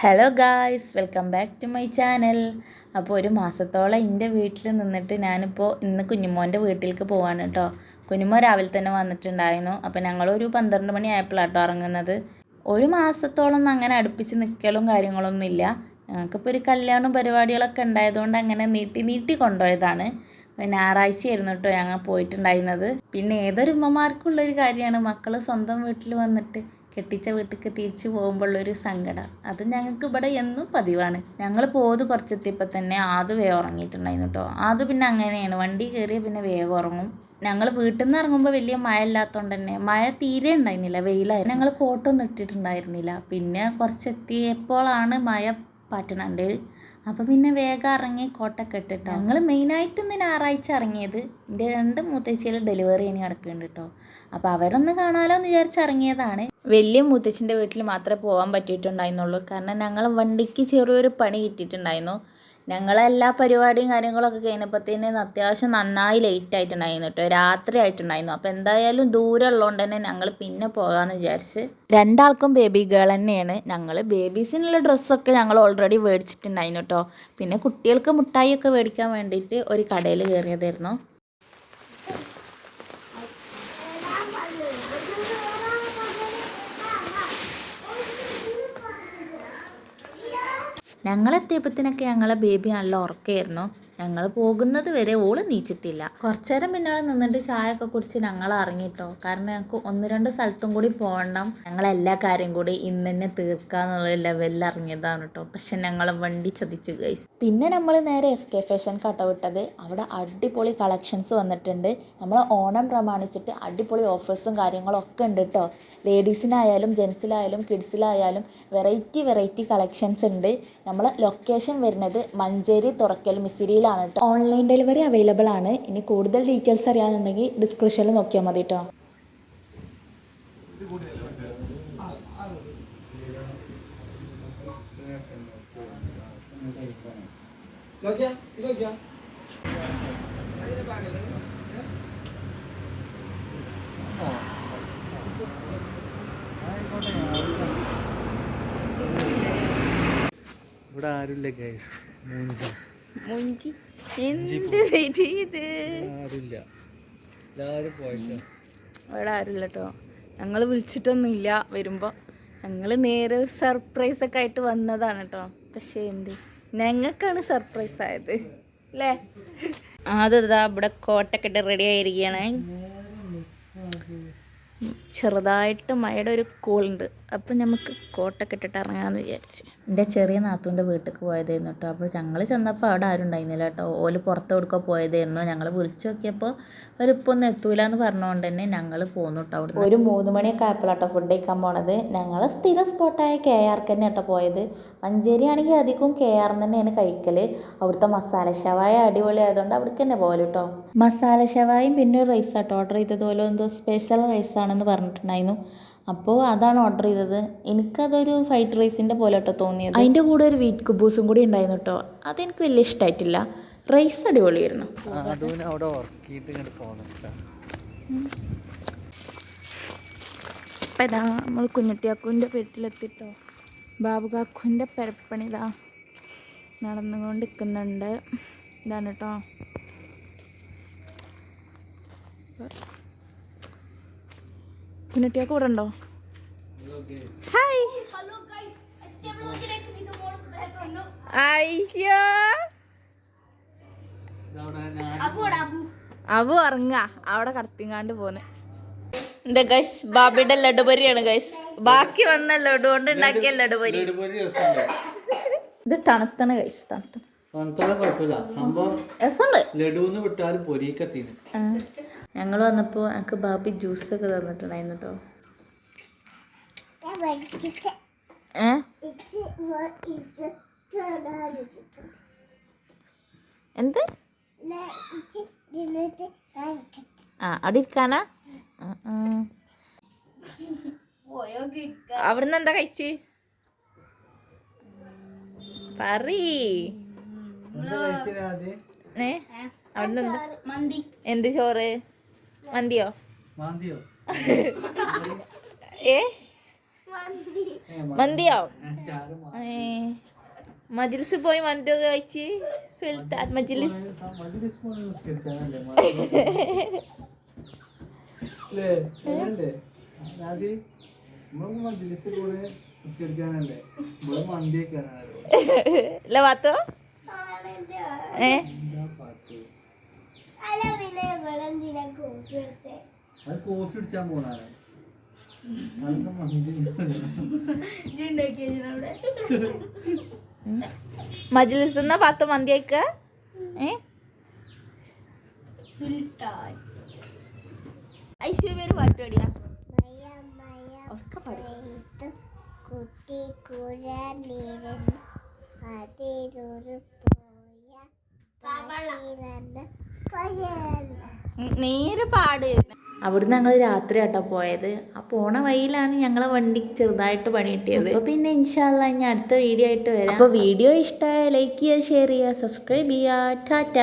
Hello guys welcome back to my channel അപ്പോൾ ഒരു മാസത്തോളം എന്റെ വീട്ടിൽ നിന്നിട്ട് ഞാനിപ്പോൾ ഇന്ന് കുഞ്ഞുമോന്റെ വീട്ടിലേക്ക് പോവാണ് കേട്ടോ കുഞ്ഞുമോൻ രാവിലെ തന്നെ വന്നിട്ടുണ്ടായിരുന്നു. അപ്പോൾ ഞങ്ങളൊരു പന്ത്രണ്ട് മണി ആയപ്പോഴാണ് കേട്ടോ ഇറങ്ങുന്നത്. ഒരു മാസത്തോളം അങ്ങനെ അടുപ്പിച്ച് നിൽക്കലും കാര്യങ്ങളൊന്നും ഇല്ല. ഞങ്ങൾക്കിപ്പോൾ ഒരു കല്യാണം പരിപാടികളൊക്കെ ഉണ്ടായതുകൊണ്ട് അങ്ങനെ നീട്ടി നീട്ടി കൊണ്ടുപോയതാണ്. ഞായറാഴ്ചയായിരുന്നു കേട്ടോ ഞങ്ങൾ പോയിട്ടുണ്ടായിരുന്നത്. പിന്നെ ഏതൊരു ഉമ്മമാർക്കുള്ളൊരു കാര്യമാണ്. മക്കൾ സ്വന്തം വീട്ടിൽ വന്നിട്ട് കെട്ടിച്ച വീട്ടിലേക്ക് തിരിച്ചു പോകുമ്പോഴുള്ളൊരു സങ്കടം. അത് ഞങ്ങൾക്ക് ഇവിടെ എന്നും പതിവാണ്. ഞങ്ങൾ പോത് കുറച്ചെത്തിയപ്പോൾ തന്നെ ആദ്യ വേഗം ഉറങ്ങിയിട്ടുണ്ടായിരുന്നു കേട്ടോ. അത് പിന്നെ അങ്ങനെയാണ്. വണ്ടി കയറിയ പിന്നെ വേഗം ഉറങ്ങും. ഞങ്ങൾ വീട്ടിൽ നിന്ന് ഇറങ്ങുമ്പോൾ വലിയ മഴ ഇല്ലാത്തതുകൊണ്ട് തന്നെ മഴ തീരെ ഉണ്ടായിരുന്നില്ല. വെയിലായിരുന്നു. ഞങ്ങൾ കോട്ടൊന്നും ഇട്ടിട്ടുണ്ടായിരുന്നില്ല. പിന്നെ കുറച്ചെത്തിയപ്പോഴാണ് മഴ പാറ്റണുണ്ട്. അപ്പോൾ പിന്നെ വേഗം ഇറങ്ങി കോട്ടൊക്കെ ഇട്ടിട്ട് ഞങ്ങൾ മെയിനായിട്ട് ഇന്ന് ഞായറാഴ്ച ഇറങ്ങിയത് എന്റെ രണ്ട് മൂത്തച്ചികൾ ഡെലിവറി ഇനി നടക്കുന്നുണ്ട് കേട്ടോ അപ്പോൾ അവരൊന്ന് കാണാമല്ലോ എന്ന് വിചാരിച്ച് ഇറങ്ങിയതാണ്. വലിയ മുത്തച്ഛന്റെ വീട്ടിൽ മാത്രമേ പോകാൻ പറ്റിയിട്ടുണ്ടായിരുന്നുള്ളൂ. കാരണം ഞങ്ങൾ വണ്ടിക്ക് ചെറിയൊരു പണി കിട്ടിയിട്ടുണ്ടായിരുന്നു. ഞങ്ങളെ എല്ലാ പരിപാടിയും കാര്യങ്ങളൊക്കെ കഴിഞ്ഞപ്പോഴത്തേന് അത്യാവശ്യം നന്നായി ലേറ്റ് ആയിട്ടുണ്ടായിരുന്നു കേട്ടോ. രാത്രി ആയിട്ടുണ്ടായിരുന്നു. അപ്പോൾ എന്തായാലും ദൂരം ഉള്ളതുകൊണ്ട് തന്നെ ഞങ്ങൾ പിന്നെ പോകാമെന്ന് വിചാരിച്ച് രണ്ടാൾക്കും ബേബി ഗേൾ തന്നെയാണ്. ഞങ്ങൾ ബേബീസിനുള്ള ഡ്രസ്സൊക്കെ ഞങ്ങൾ ഓൾറെഡി മേടിച്ചിട്ടുണ്ടായിരുന്നു കേട്ടോ. പിന്നെ കുട്ടികൾക്ക് മുട്ടായിയൊക്കെ മേടിക്കാൻ വേണ്ടിയിട്ട് ഒരു കടയിൽ കയറിയതായിരുന്നു. ഞങ്ങളെത്തിയപ്പത്തിനൊക്കെ ഞങ്ങളെ ബേബി നല്ല ഉറക്കമായിരുന്നു ഞങ്ങൾ പോകുന്നത് വരെ ഓൾ നീച്ചിട്ടില്ല. കുറച്ചു നേരം നിന്നിട്ട് ചായ ഒക്കെ കുടിച്ച് ഞങ്ങൾ ഇറങ്ങിട്ടോ. കാരണം ഞങ്ങൾക്ക് ഒന്ന് രണ്ട് സ്ഥലത്തും കൂടി പോകണം. ഞങ്ങൾ എല്ലാ കാര്യം കൂടി ഇന്ന് തന്നെ തീർക്കാന്നുള്ള ലെവലിൽ ഇറങ്ങിയതാണ് കേട്ടോ പക്ഷെ ഞങ്ങൾ വണ്ടി ചതിച്ചു ഗൈസ് പിന്നെ നമ്മൾ നേരെ എസ് കെ ഫാഷൻ കട്ട വിട്ടത്. അവിടെ അടിപൊളി കളക്ഷൻസ് വന്നിട്ടുണ്ട്. നമ്മൾ ഓണം പ്രമാണിച്ചിട്ട് അടിപൊളി ഓഫേഴ്സും കാര്യങ്ങളും ഒക്കെ ഉണ്ട് കേട്ടോ ലേഡീസിനായാലും ജെൻസിലായാലും കിഡ്സിലായാലും വെറൈറ്റി വെറൈറ്റി കളക്ഷൻസ് ഉണ്ട്. നമ്മൾ ലൊക്കേഷൻ വരുന്നത് മഞ്ചേരി തുറക്കൽ മിസിരിയിലാണ്. കേട്ടോ ഓൺലൈൻ ഡെലിവറി അവൈലബിൾ ആണ്. ഇനി കൂടുതൽ ഡീറ്റെയിൽസ് അറിയാനുണ്ടെങ്കിൽ ഡിസ്ക്രിപ്ഷനിൽ നോക്കിയാൽ മതി കേട്ടോ ഇതൊക്കെയാ? ഇതൊക്കെയാ? ഇവിടെ ആരുമില്ല ഗൈസ് മൂഞ്ചി മുഞ്ചി. എന്ത് ഇത്? അവിടെ ആരുമില്ല കേട്ടോ ഞങ്ങൾ വിളിച്ചിട്ടൊന്നുമില്ല വരുമ്പോൾ ഞങ്ങൾ നേരെ സർപ്രൈസ് ഒക്കെ ആയിട്ട് വന്നതാണ് കേട്ടോ പക്ഷേ എന്ത്? ഞങ്ങൾക്കാണ് സർപ്രൈസ് ആയത്. അല്ലേ അതാ ഇവിടെ കോട്ടൊക്കെ ഇട്ട് റെഡി ആയിരിക്കുകയാണ് ചെറുതായിട്ട് മഴയുടെ ഒരു കോളുണ്ട് അപ്പം നമുക്ക് കോട്ടൊക്കെ ഇട്ടിട്ട് ഇറങ്ങാമെന്ന് വിചാരിച്ചു. എന്റെ ചെറിയ നാത്തൂന്റെ വീട്ടിലേക്ക് പോയതായിരുന്നു കേട്ടോ അപ്പോൾ ഞങ്ങൾ ചെന്നപ്പോൾ അവിടെ ആരും ഉണ്ടായിരുന്നില്ല കേട്ടോ ഓൽ പുറത്ത് കൊടുക്കാൻ പോയതായിരുന്നു. ഞങ്ങൾ വിളിച്ചു നോക്കിയപ്പോൾ അവരിപ്പോൾ ഒന്നും എത്തൂല എന്ന് പറഞ്ഞുകൊണ്ട് തന്നെ ഞങ്ങൾ പോന്നു കേട്ടോ അവിടെ ഒരു മൂന്ന് മണിയൊക്കെ ആയപ്പോഴാട്ടോ ഫുഡ് കഴിക്കാൻ പോണത്. ഞങ്ങൾ സ്ഥിര സ്പോട്ടായ കെ ആർക്ക് തന്നെ കേട്ടോ പോയത്. മഞ്ചേരി ആണെങ്കിൽ അധികവും കെ ആർ തന്നെയാണ് കഴിക്കൽ അവിടുത്തെ മസാല ഷവായ അടിപൊളി ആയതുകൊണ്ട് അവിടേക്ക് തന്നെ പോലെ കേട്ടോ മസാല ഷവായും പിന്നെ ഒരു റൈസ് ആട്ടോ. ഓർഡർ ചെയ്തതുപോലെ എന്തോ സ്പെഷ്യൽ റൈസ് ആണെന്ന് പറഞ്ഞിട്ടുണ്ടായിരുന്നു. അപ്പോൾ അതാണ് ഓർഡർ ചെയ്തത്. എനിക്കതൊരു ഫ്രൈഡ് റൈസിന്റെ പോലെ കേട്ടോ തോന്നിയത്. അതിന്റെ കൂടെ ഒരു വീറ്റ് കുബൂസും കൂടി ഉണ്ടായിരുന്നു കേട്ടോ അതെനിക്ക് വലിയ ഇഷ്ടമായിട്ടില്ല റൈസ് അടിപൊളിയായിരുന്നു. അപ്പം ഇതാ നമ്മൾ കുഞ്ഞുട്ടിയാക്കുവിന്റെ വീട്ടിലെത്തിട്ടോ. ബാബു കാക്കുവിന്റെ പെരപ്പണി ഇതാ നടന്നുകൊണ്ട് നിൽക്കുന്നുണ്ട്. ഇതാണ് കേട്ടോ കുഞ്ഞട്ടിയാക്ക് ഇവിടെ ഉണ്ടോ? ഹായ് അയ്യോ. അബു ഇറങ്ങ അവിടെ കടത്തിങ്ങാണ്ട് പോന്നെ. എന്താ ഗൈസ് ബാബിയുടെ ലഡുപൊരിയാണ് ഗൈസ് ബാക്കി വന്ന ലഡു കൊണ്ട് ഉണ്ടാക്കിയ ലഡുപൊരി. ഇത് തണുത്തണ് ഗൈസ് തണുത്തണ. കുഴപ്പമില്ല. സംഭവം ലഡു ലഡുന്ന് വിട്ടാലും പൊരിക്കത്തിന് ഞങ്ങൾ വന്നപ്പോൾ എനിക്ക് ബാബി ജ്യൂസ് ഒക്കെ തന്നിട്ടുണ്ടായിരുന്നു കേട്ടോ എന്ത്? ആ അവിടെ ഇരിക്കാനാ. അവിടുന്ന് എന്താ കഴിച്ച്? പറീ ഏ? അവിടുന്ന് എന്ത് ചോറ്? മന്തിയോ? ഏ? മന്തിയോ? ഏ, മജിൽസ് പോയി മന്തി കഴിച്ച്? സുൽത്താൻ മജിലിസ് അല്ലേ? അല്ലേ ആദ്യം നമ്മൾ മജ്ലിസിൽ കൂടെ നിസ്കരിക്കാനല്ലേ നമ്മൾ മന്തി വെക്കാനാണല്ലോ അല്ല പാത്തോ ഏ എന്താ പാട്ട് അത് കോഫി കുടിച്ചാൻ പോണാണ് മജിൽസ് എന്നാ പത്ത് മന്തി ഐശ്വര്യ പാട്ട് പാടിയാ? കുട്ടി കുര നീരൻ അതിലൊരു പോയ നേരെ പാട്. അവിടുന്ന് ഞങ്ങൾ രാത്രി ആട്ടോ പോയത്. ആ പോണ വഴിയിലാണ് ഞങ്ങളെ വണ്ടി ചെറുതായിട്ട് പണി കിട്ടിയത്. അപ്പൊ പിന്നെ ഇൻഷാല്ല ഞാൻ അടുത്ത വീഡിയോ ആയിട്ട് വരാം. അപ്പൊ വീഡിയോ ഇഷ്ടമായ ലൈക്ക് ചെയ്യുക ഷെയർ ചെയ്യുക സബ്സ്ക്രൈബ് ചെയ്യുക. ടാറ്റ.